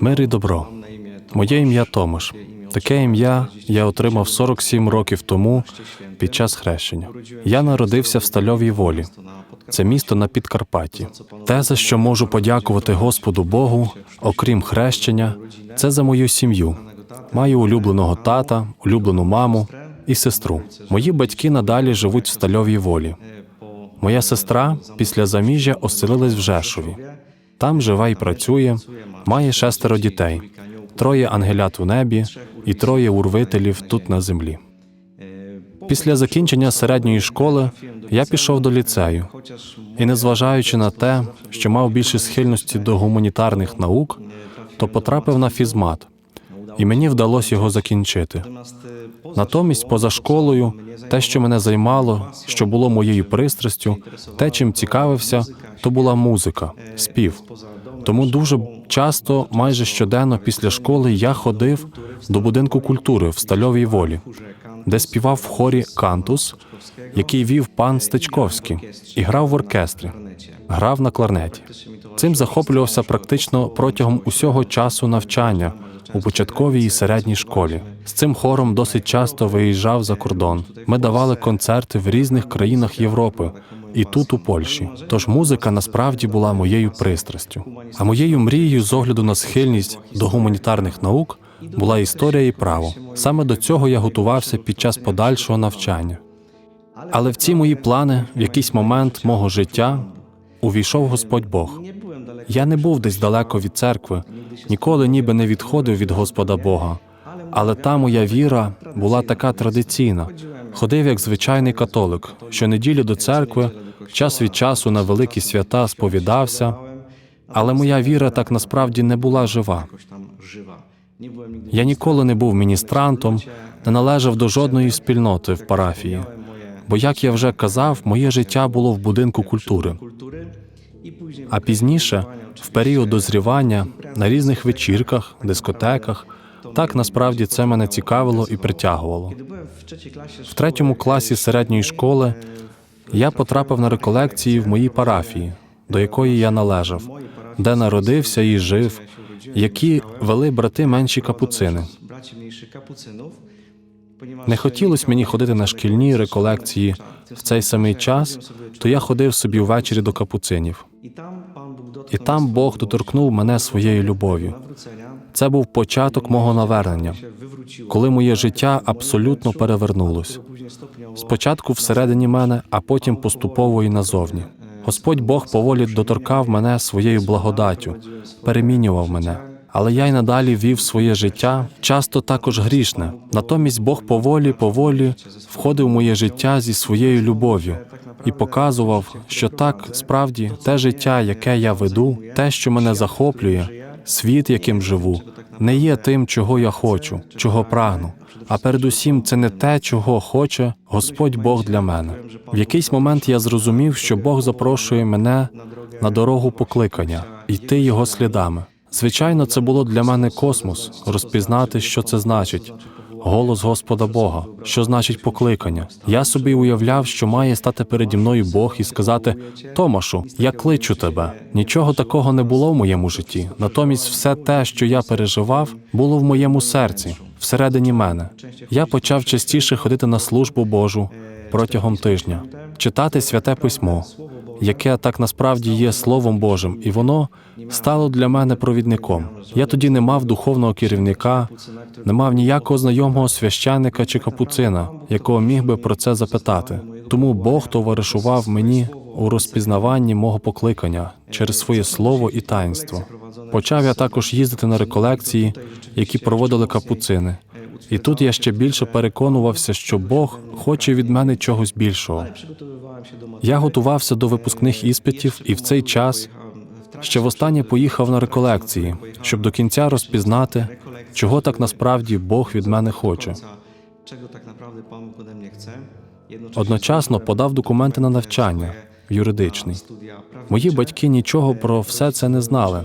Мир і добро. Моє ім'я Томаш. Таке ім'я я отримав 47 років тому під час хрещення. Я народився в Стальовій волі. Це місто на Підкарпатті. Те, за що можу подякувати Господу Богу, окрім хрещення, це за мою сім'ю. Маю улюбленого тата, улюблену маму і сестру. Мої батьки надалі живуть в Стальовій волі. Моя сестра після заміжжя оселилась в Жешові. Там живе і працює, має шестеро дітей, троє ангелят у небі і троє урвителів тут на землі. Після закінчення середньої школи я пішов до ліцею, і незважаючи на те, що мав більше схильності до гуманітарних наук, то потрапив на фізмат, і мені вдалося його закінчити. Натомість, поза школою, те, що мене займало, що було моєю пристрастю, те, чим цікавився, то була музика, спів. Тому дуже часто, майже щоденно після школи, я ходив до будинку культури в Стальовій волі, де співав в хорі Кантус, який вів пан Стечковський, і грав в оркестрі, грав на кларнеті. Цим захоплювався практично протягом усього часу навчання у початковій і середній школі. З цим хором досить часто виїжджав за кордон. Ми давали концерти в різних країнах Європи і тут, у Польщі. Тож музика насправді була моєю пристрастю. А моєю мрією з огляду на схильність до гуманітарних наук була історія і право. Саме до цього я готувався під час подальшого навчання. Але в ці мої плани в якийсь момент мого життя увійшов Господь Бог. Я не був десь далеко від церкви, ніколи ніби не відходив від Господа Бога. Але та моя віра була така традиційна. Ходив як звичайний католик, щонеділі до церкви, час від часу на великі свята сповідався, але моя віра так насправді не була жива. Я ніколи не був міністрантом, не належав до жодної спільноти в парафії. Бо, як я вже казав, моє життя було в будинку культури. А пізніше, в період дозрівання, на різних вечірках, дискотеках, так насправді це мене цікавило і притягувало. В третьому класі середньої школи я потрапив на реколекції в моїй парафії, до якої я належав, де народився і жив, які вели брати менші капуцини. Не хотілося мені ходити на шкільні реколекції в цей самий час, то я ходив собі ввечері до капуцинів. І там Бог доторкнув мене своєю любов'ю. Це був початок мого навернення, коли моє життя абсолютно перевернулось. Спочатку всередині мене, а потім поступово і назовні. Господь Бог поволі доторкав мене своєю благодаттю, перемінював мене. Але я й надалі вів своє життя, часто також грішне. Натомість Бог поволі, поволі входив в моє життя зі своєю любов'ю і показував, що так справді те життя, яке я веду, те, що мене захоплює, світ, яким живу, не є тим, чого я хочу, чого прагну. А передусім, це не те, чого хоче Господь Бог для мене. В якийсь момент я зрозумів, що Бог запрошує мене на дорогу покликання, йти його слідами. Звичайно, це було для мене космос розпізнати, що це значить. Голос Господа Бога, що значить покликання. Я собі уявляв, що має стати переді мною Бог і сказати: Томашу, я кличу тебе. Нічого такого не було в моєму житті. Натомість, все те, що я переживав, було в моєму серці, всередині мене. Я почав частіше ходити на службу Божу протягом тижня, читати святе письмо, яке так насправді є Словом Божим, і воно стало для мене провідником. Я тоді не мав духовного керівника, не мав ніякого знайомого священника чи капуцина, якого міг би про це запитати. Тому Бог товаришував мені у розпізнаванні мого покликання через своє слово і таїнство. Почав я також їздити на реколекції, які проводили капуцини. І тут я ще більше переконувався, що Бог хоче від мене чогось більшого. Я готувався до випускних іспитів, і в цей час ще востаннє поїхав на реколекції, щоб до кінця розпізнати, чого так насправді Бог від мене хоче. Одночасно подав документи на навчання юридичний. Мої батьки нічого про все це не знали.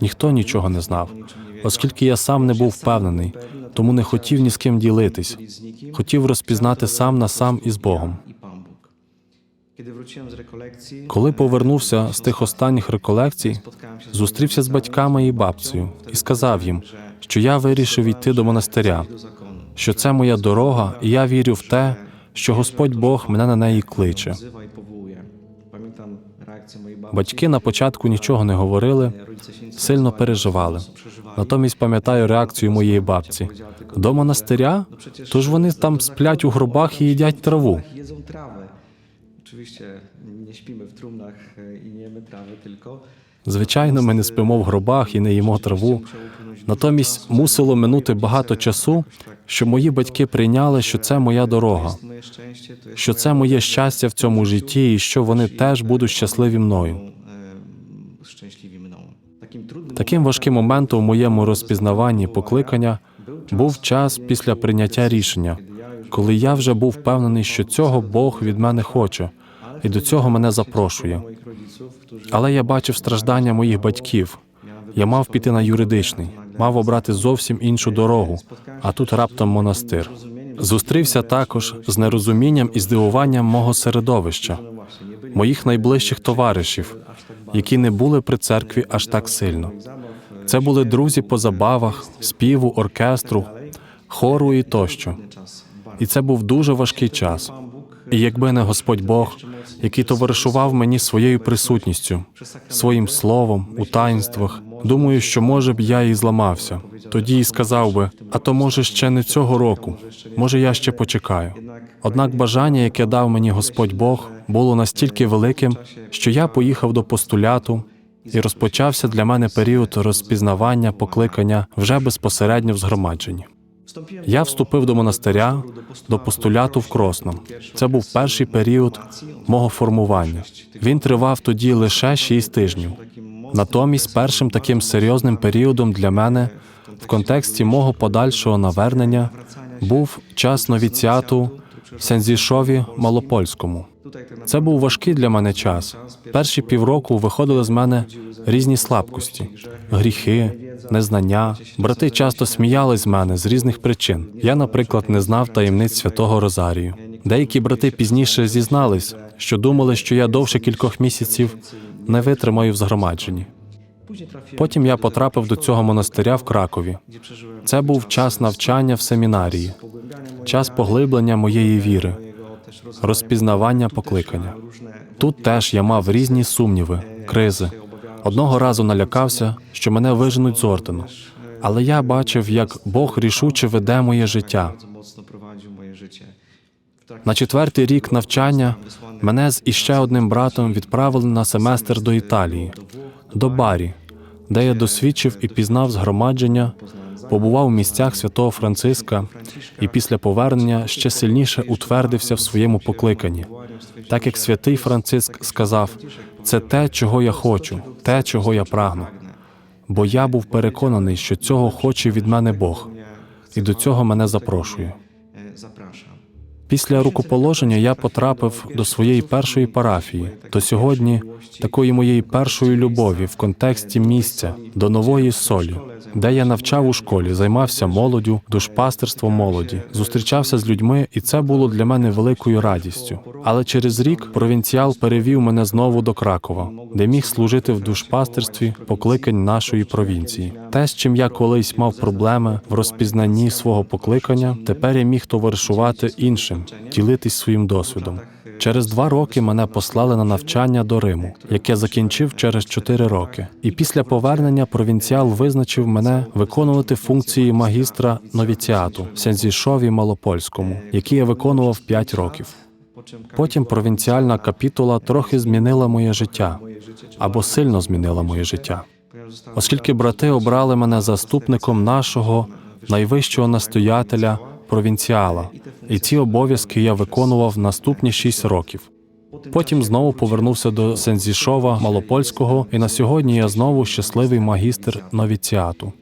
Ніхто нічого не знав, оскільки я сам не був впевнений, тому не хотів ні з ким ділитись. Хотів розпізнати сам на сам із Богом. Коли повернувся з тих останніх реколекцій, зустрівся з батьками і бабцею і сказав їм, що я вирішив йти до монастиря, що це моя дорога, і я вірю в те, що Господь Бог мене на неї кличе. Батьки на початку нічого не говорили, сильно переживали. Натомість пам'ятаю реакцію моєї бабці. До монастиря? Тож вони там сплять у гробах і їдять траву. Oczywiście nie śpimy w trumnach e, i nie jemy trawy, tylko Звичайно, ми не спимо в гробах і не їмо траву. Натомість мусило минути багато часу, що мої батьки прийняли, що це моя дорога, що це моє щастя в цьому житті, і що вони теж будуть щасливі мною. Таким важким моментом у моєму розпізнаванні покликання був час після прийняття рішення, коли я вже був впевнений, що цього Бог від мене хоче, і до цього мене запрошує. Але я бачив страждання моїх батьків. Я мав піти на юридичний, мав обрати зовсім іншу дорогу, а тут раптом монастир. Зустрівся також з нерозумінням і здивуванням мого середовища, моїх найближчих товаришів, які не були при церкві аж так сильно. Це були друзі по забавах, співу, оркестру, хору і тощо. І це був дуже важкий час. І якби не Господь Бог, який товаришував мені своєю присутністю, своїм словом у таїнствах, думаю, що може б я і зламався. Тоді і сказав би: а то може ще не цього року, може я ще почекаю. Однак бажання, яке дав мені Господь Бог, було настільки великим, що я поїхав до постуляту, і розпочався для мене період розпізнавання, покликання вже безпосередньо в згромадженні. Я вступив до монастиря, до постуляту в Кросному. Це був перший період мого формування. Він тривав тоді лише шість тижнів. Натомість, першим таким серйозним періодом для мене в контексті мого подальшого навернення був час новіціату в Сензішові Малопольському. Це був важкий для мене час. Перші півроку виходили з мене різні слабкості, гріхи, незнання. Брати часто сміялись з мене з різних причин. Я, наприклад, не знав таємниць святого Розарію. Деякі брати пізніше зізнались, що думали, що я довше кількох місяців не витримаю в згромадженні. Потім я потрапив до цього монастиря в Кракові. Це був час навчання в семінарії, час поглиблення моєї віри. Розпізнавання покликання. Тут теж я мав різні сумніви, кризи. Одного разу налякався, що мене виженуть з ордену. Але я бачив, як Бог рішуче веде моє життя. На четвертий рік навчання мене з іще одним братом відправили на семестр до Італії, до Барі, де я досвідчив і пізнав згромадження, побував у місцях святого Франциска і після повернення ще сильніше утвердився в своєму покликанні. Так як святий Франциск сказав, це те, чого я хочу, те, чого я прагну. Бо я був переконаний, що цього хоче від мене Бог, і до цього мене запрошує. Після рукоположення я потрапив до своєї першої парафії, до сьогодні такої моєї першої любові в контексті місця до нової солі, де я навчав у школі, займався молоддю, душпастерством молоді, зустрічався з людьми, і це було для мене великою радістю. Але через рік провінціал перевів мене знову до Кракова, де міг служити в душпастерстві покликань нашої провінції. Те, з чим я колись мав проблеми в розпізнанні свого покликання, тепер я міг товаришувати іншим, ділитись своїм досвідом. Через два роки мене послали на навчання до Риму, яке закінчив через чотири роки. І після повернення провінціал визначив мене виконувати функції магістра новіціату в Сензішові Малопольському, які я виконував п'ять років. Потім провінціальна капітула трохи змінила моє життя або сильно змінила моє життя, оскільки брати обрали мене заступником нашого найвищого настоятеля провінціала, і ці обов'язки я виконував наступні шість років. Потім знову повернувся до Сензішова Малопольського, і на сьогодні я знову щасливий магістр новіціату.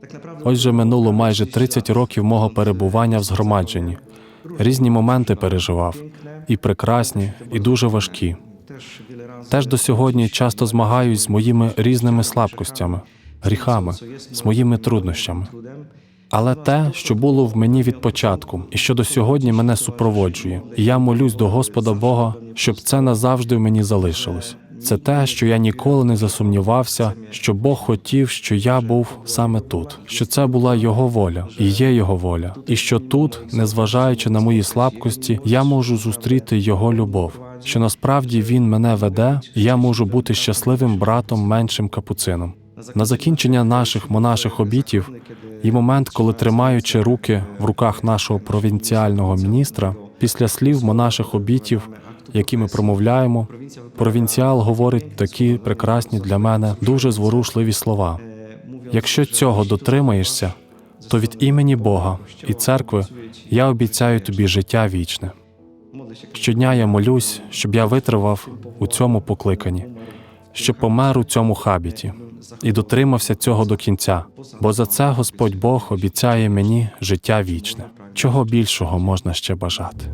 tak naprawdę Ось же минуло майже 30 років мого перебування в згромадженні. Різні моменти переживав, і прекрасні, і дуже важкі. Теж до сьогодні часто змагаюсь з моїми різними слабкостями, гріхами, з моїми труднощами. Але те, що було в мені від початку, і що до сьогодні мене супроводжує. І я молюсь до Господа Бога, щоб це назавжди в мені залишилось. Це те, що я ніколи не засумнівався, що Бог хотів, що я був саме тут, що це була Його воля і є Його воля, і що тут, незважаючи на мої слабкості, я можу зустріти Його любов. Що насправді він мене веде, і я можу бути щасливим братом меншим капуцином. На закінчення наших монаших обітів і момент, коли тримаючи руки в руках нашого провінціального міністра, після слів монаших обітів, які ми промовляємо, провінціал говорить такі прекрасні для мене дуже зворушливі слова. Якщо цього дотримаєшся, то від імені Бога і церкви я обіцяю тобі життя вічне. Щодня я молюсь, щоб я витривав у цьому покликанні, щоб помер у цьому хабіті і дотримався цього до кінця, бо за це Господь Бог обіцяє мені життя вічне. Чого більшого можна ще бажати?